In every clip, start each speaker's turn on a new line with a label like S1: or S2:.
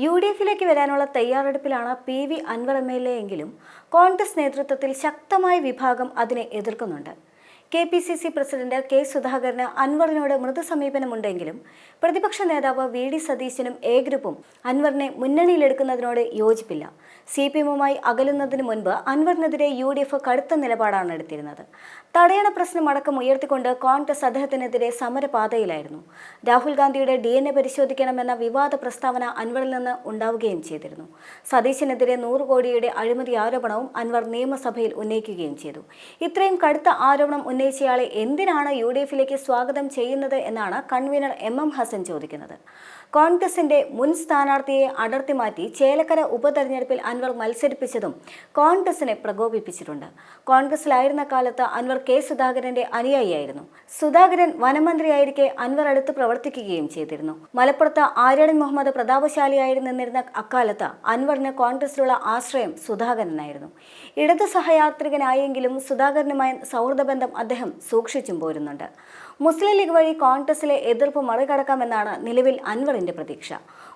S1: U D എഫിലേക്ക് വരാനുള്ള തയ്യാറെടുപ്പിലാണ് P V Anvar M L A എങ്കിലും കോൺഗ്രസ് നേതൃത്വത്തിൽ ശക്തമായ വിഭാഗം അതിനെ എതിർക്കുന്നുണ്ട്. K P C C president K സുധാകരന് അൻവറിനോട് മൃദു സമീപനമുണ്ടെങ്കിലും പ്രതിപക്ഷ നേതാവ് വി ഡി സതീശനും എ ഗ്രൂപ്പും അൻവറിനെ മുന്നണിയിലെടുക്കുന്നതിനോട് യോജിപ്പില്ല. സി പി എമ്മുമായി അകലുന്നതിന് മുൻപ് അൻവറിനെതിരെ യു ഡി എഫ് കടുത്ത നിലപാടാണ് എടുത്തിരുന്നത്. തടയണ പ്രശ്നം അടക്കം ഉയർത്തിക്കൊണ്ട് കോൺഗ്രസ് അദ്ദേഹത്തിനെതിരെ സമരപാതയിലായിരുന്നു. രാഹുൽ ഗാന്ധിയുടെ ഡി എൻ എ പരിശോധിക്കണമെന്ന വിവാദ പ്രസ്താവന അൻവറിൽ നിന്ന് ഉണ്ടാവുകയും ചെയ്തിരുന്നു. സതീശനെതിരെ നൂറ് കോടിയുടെ അഴിമതി ആരോപണവും അൻവർ നിയമസഭയിൽ ഉന്നയിക്കുകയും ചെയ്തു. ഇത്രയും കടുത്ത ആരോപണം ഉന്നയിച്ചയാളെ എന്തിനാണ് യു ഡി എഫിലേക്ക് സ്വാഗതം ചെയ്യുന്നത് എന്നാണ് കൺവീനർ എം എം ഹസൻ ചോദിക്കുന്നത്. കോൺഗ്രസിന്റെ മുൻ സ്ഥാനാർത്ഥിയെ അടർത്തി മാറ്റി ചേലക്കര ഉപതെരഞ്ഞെടുപ്പിൽ അൻവർ മത്സരിപ്പിച്ചതും കോൺഗ്രസിനെ പ്രകോപിപ്പിച്ചിട്ടുണ്ട്. കോൺഗ്രസിലായിരുന്ന കാലത്ത് അൻവർ കെ സുധാകരന്റെ അനുയായിയായിരുന്നു. സുധാകരൻ വനമന്ത്രിയായിരിക്കെ അൻവർ അടുത്ത് പ്രവർത്തിക്കുകയും ചെയ്തിരുന്നു. മലപ്പുറത്ത് ആര്യടൻ മുഹമ്മദ് പ്രതാപശാലിയായി നിന്നിരുന്ന അക്കാലത്ത് അൻവറിന് കോൺഗ്രസിലുള്ള ആശ്രയം സുധാകരനായിരുന്നു. ഇടതു സഹയാത്രികനായെങ്കിലും സുധാകരനുമായി സൗഹൃദ ബന്ധം അദ്ദേഹം സൂക്ഷിച്ചും പോരുന്നുണ്ട്. മുസ്ലിം ലീഗ് വഴി കോൺഗ്രസിലെ എതിർപ്പ് മറികടക്കാമെന്നാണ് നിലവിൽ അൻവറിന്റെ പ്രതീക്ഷ.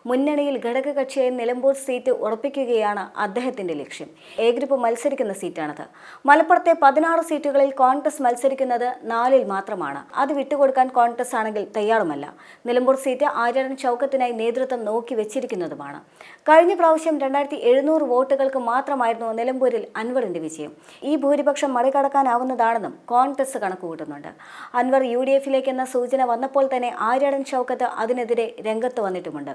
S1: മുന്നണിയിൽ ഘടകകക്ഷിയായി നിലമ്പൂർ സീറ്റ് ഉറപ്പിക്കുകയാണ് അദ്ദേഹത്തിന്റെ ലക്ഷ്യം. എ ഗ്രൂപ്പ് മത്സരിക്കുന്ന സീറ്റാണത്. മലപ്പുറത്തെ പതിനാറ് സീറ്റുകളിൽ കോൺഗ്രസ് മത്സരിക്കുന്നത് നാലിൽ മാത്രമാണ്. അത് വിട്ടുകൊടുക്കാൻ കോൺഗ്രസ് ആണെങ്കിൽ തയ്യാറുമല്ല. നിലമ്പൂർ സീറ്റ് ആര്യടൻ ചൗക്കത്തിനായി നേതൃത്വം നോക്കി വെച്ചിരിക്കുന്നതുമാണ്. കഴിഞ്ഞ പ്രാവശ്യം രണ്ടായിരത്തി എഴുന്നൂറ് വോട്ടുകൾക്ക് മാത്രമായിരുന്നു നിലമ്പൂരിൽ അൻവറിന്റെ വിജയം. ഈ ഭൂരിപക്ഷം മറികടക്കാനാവുന്നതാണെന്നും കോൺഗ്രസ് കണക്കുകൂട്ടുന്നുണ്ട്. അൻവർ യു ഡി എഫിലേക്ക് എന്ന സൂചന വന്നപ്പോൾ തന്നെ ആര്യാടൻ ഷൗക്കത്ത് അതിനെതിരെ രംഗത്ത് വന്നിട്ടുമുണ്ട്.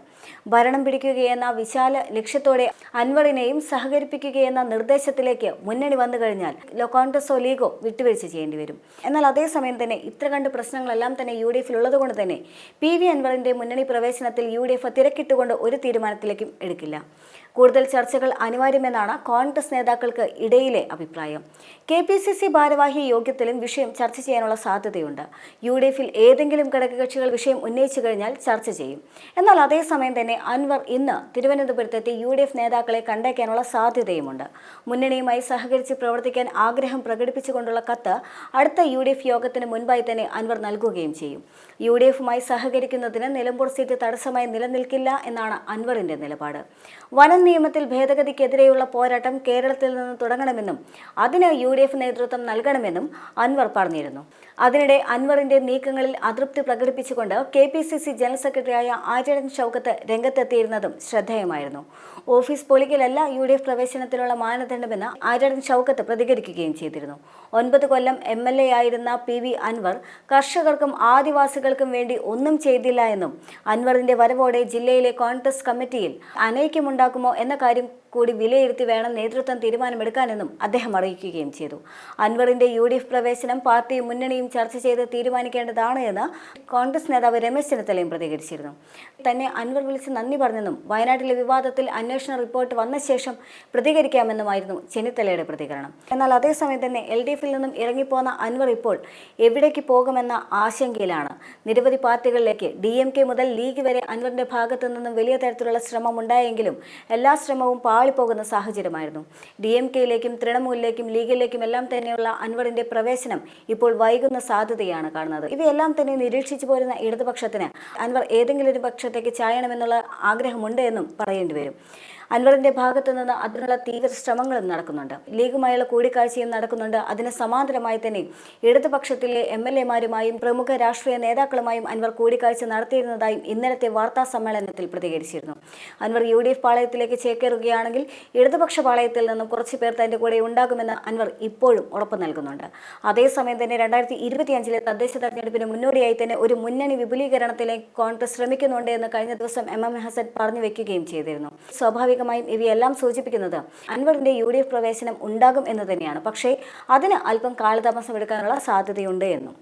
S1: ഭരണം പിടിക്കുകയെന്ന വിശാല ലക്ഷ്യത്തോടെ അൻവറിനെയും സഹകരിപ്പിക്കുകയെന്ന നിർദ്ദേശത്തിലേക്ക് മുന്നണി വന്നു കഴിഞ്ഞാൽ കോൺഗ്രസോ ലീഗോ വിട്ടുവീഴ്ച ചെയ്യേണ്ടി വരും. എന്നാൽ അതേസമയം തന്നെ ഇത്ര കണ്ട് പ്രശ്നങ്ങളെല്ലാം തന്നെ യു ഡി എഫിൽ ഉള്ളതുകൊണ്ട് തന്നെ പി വി അൻവറിന്റെ മുന്നണി പ്രവേശനത്തിൽ യു ഡി എഫ് തിരക്കിട്ടുകൊണ്ട് ഒരു തീരുമാനത്തിലേക്കും എടുക്കില്ല. കൂടുതൽ ചർച്ചകൾ അനിവാര്യമെന്നാണ് കോൺഗ്രസ് നേതാക്കൾക്ക് ഇടയിലെ അഭിപ്രായം. കെ പി സി സി ഭാരവാഹി യോഗ്യത്തിലും വിഷയം ചർച്ച ചെയ്യാനുള്ള സാധ്യതയുണ്ട്. യു ഡി എഫിൽ ഏതെങ്കിലും ഘടകകക്ഷികൾ വിഷയം ഉന്നയിച്ചു കഴിഞ്ഞാൽ ചർച്ച ചെയ്യും. എന്നാൽ അതേസമയം തന്നെ അൻവർ ഇന്ന് തിരുവനന്തപുരത്തെത്തി യു ഡി എഫ് നേതാക്കളെ കണ്ടേക്കാനുള്ള സാധ്യതയുമുണ്ട്. മുന്നണിയുമായി സഹകരിച്ച് പ്രവർത്തിക്കാൻ ആഗ്രഹം പ്രകടിപ്പിച്ചുകൊണ്ടുള്ള കത്ത് അടുത്ത യു ഡി എഫ് യോഗത്തിന് മുൻപായി തന്നെ അൻവർ നൽകുകയും ചെയ്യും. യു ഡി എഫുമായി സഹകരിക്കുന്നതിന് നിലമ്പൂർ സീറ്റ് തടസ്സമായി നിലനിൽക്കില്ല എന്നാണ് അൻവറിന്റെ നിലപാട്. വനം നിയമത്തിൽ ഭേദഗതിക്കെതിരെയുള്ള പോരാട്ടം കേരളത്തിൽ നിന്ന് തുടങ്ങണമെന്നും അതിന് യു ഡി എഫ് നേതൃത്വം നൽകണമെന്നും അൻവർ പറഞ്ഞിരുന്നു. അതിനിടെ അൻവറിന്റെ നീക്കങ്ങളിൽ അതൃപ്തി പ്രകടിപ്പിച്ചുകൊണ്ട് K P C C general സെക്രട്ടറിയായ ആര്യടൻ ഷൗക്കത്ത് രംഗത്തെത്തിയിരുന്നതും ശ്രദ്ധേയമായിരുന്നു. ഓഫീസ് പൊളിക്കലല്ല യു ഡി എഫ് പ്രവേശനത്തിനുള്ള മാനദണ്ഡമെന്ന് ആര്യടൻ ഷൗക്കത്ത് പ്രതികരിക്കുകയും ചെയ്തിരുന്നു. ഒൻപത് കൊല്ലം എം എൽ എ ആയിരുന്ന പി വി അൻവർ കർഷകർക്കും ആദിവാസികൾക്കും വേണ്ടി ഒന്നും ചെയ്തില്ല എന്നും അൻവറിന്റെ വരവോടെ ജില്ലയിലെ കോൺഗ്രസ് കമ്മിറ്റിയിൽ അനൈക്യമുണ്ടാക്കുമോ എന്ന കാര്യം കൂടി വിലയിരുത്തി വേണം നേതൃത്വം തീരുമാനമെടുക്കാനെന്നും അദ്ദേഹം അറിയിക്കുകയും ചെയ്തു. അൻവറിന്റെ യു ഡി എഫ് പ്രവേശനം പാർട്ടിയും മുന്നണിയും ചർച്ച ചെയ്ത് തീരുമാനിക്കേണ്ടതാണ് എന്ന് കോൺഗ്രസ് നേതാവ് രമേശ് ചെന്നിത്തലയും പ്രതികരിച്ചിരുന്നു. തന്നെ അൻവർ വിളിച്ച് നന്ദി പറഞ്ഞെന്നും വയനാട്ടിലെ വിവാദത്തിൽ അന്വേഷണ റിപ്പോർട്ട് വന്ന ശേഷം പ്രതികരിക്കാമെന്നുമായിരുന്നു ചെന്നിത്തലയുടെ പ്രതികരണം. എന്നാൽ അതേസമയം തന്നെ എൽ ഡി എഫിൽ നിന്നും ഇറങ്ങിപ്പോന്ന അൻവർ ഇപ്പോൾ എവിടേക്ക് പോകുമെന്ന ആശങ്കയിലാണ്. നിരവധി പാർട്ടികളിലേക്ക് ഡി എം കെ മുതൽ ലീഗ് വരെ അൻവറിന്റെ ഭാഗത്തു നിന്നും വലിയ തരത്തിലുള്ള ശ്രമമുണ്ടായെങ്കിലും എല്ലാ ശ്രമവും പാളിപ്പോകുന്ന സാഹചര്യമായിരുന്നു. ഡി എം കെയിലേക്കും തൃണമൂലിലേക്കും ലീഗിലേക്കും എല്ലാം തന്നെയുള്ള അൻവറിന്റെ പ്രവേശനം ഇപ്പോൾ വൈകുന്ന സാധ്യതയാണ് കാണുന്നത്. ഇവയെല്ലാം തന്നെ നിരീക്ഷിച്ചു പോരുന്ന ഇടതുപക്ഷത്തിന് അൻവർ ഏതെങ്കിലും ഒരു പക്ഷത്തേക്ക് ചായണമെന്നുള്ള ആഗ്രഹമുണ്ട് എന്നും പറയേണ്ടി വരും അൻവറിന്റെ ഭാഗത്തു നിന്ന് അതിനുള്ള തീവ്ര ശ്രമങ്ങളും നടക്കുന്നുണ്ട്. ലീഗുമായുള്ള കൂടിക്കാഴ്ചയും നടക്കുന്നുണ്ട്. അതിന് സമാന്തരമായി തന്നെ ഇടതുപക്ഷത്തിലെ എം എൽ എമാരുമായും പ്രമുഖ രാഷ്ട്രീയ നേതാക്കളുമായും അൻവർ കൂടിക്കാഴ്ച നടത്തിയിരുന്നതായും ഇന്നലത്തെ വാർത്താ സമ്മേളനത്തിൽ പ്രതികരിച്ചിരുന്നു. അൻവർ യു ഡി എഫ് പാളയത്തിലേക്ക് ചേക്കേറുകയാണെങ്കിൽ ഇടതുപക്ഷ പാളയത്തിൽ നിന്നും കുറച്ച് പേർ തന്റെ കൂടെ ഉണ്ടാകുമെന്ന് അൻവർ ഇപ്പോഴും ഉറപ്പ് നൽകുന്നുണ്ട്. അതേസമയം തന്നെ രണ്ടായിരത്തി ഇരുപത്തിയഞ്ചിലെ തദ്ദേശ തെരഞ്ഞെടുപ്പിന് മുന്നോടിയായി തന്നെ ഒരു മുന്നണി വിപുലീകരണത്തിലേക്ക് കോൺഗ്രസ് ശ്രമിക്കുന്നുണ്ട് എന്ന് കഴിഞ്ഞ ദിവസം എം എം ഹസൻ പറഞ്ഞു വെക്കുകയും ചെയ്തിരുന്നു. സ്വാഭാവികമായും ഇവയെല്ലാം സൂചിപ്പിക്കുന്നത് അൻവറിന്റെ യു ഡി എഫ് പ്രവേശനം ഉണ്ടാകും എന്ന് തന്നെയാണ്. പക്ഷേ അതിന് അല്പം കാലതാമസം എടുക്കാനുള്ള സാധ്യതയുണ്ട് എന്നും.